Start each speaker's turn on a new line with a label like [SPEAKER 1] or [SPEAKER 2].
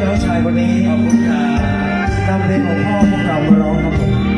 [SPEAKER 1] น้องชายคนนี้
[SPEAKER 2] ขอบคุณครับ
[SPEAKER 1] นำเพลงของพ่อพวกเรามาร้องครับผม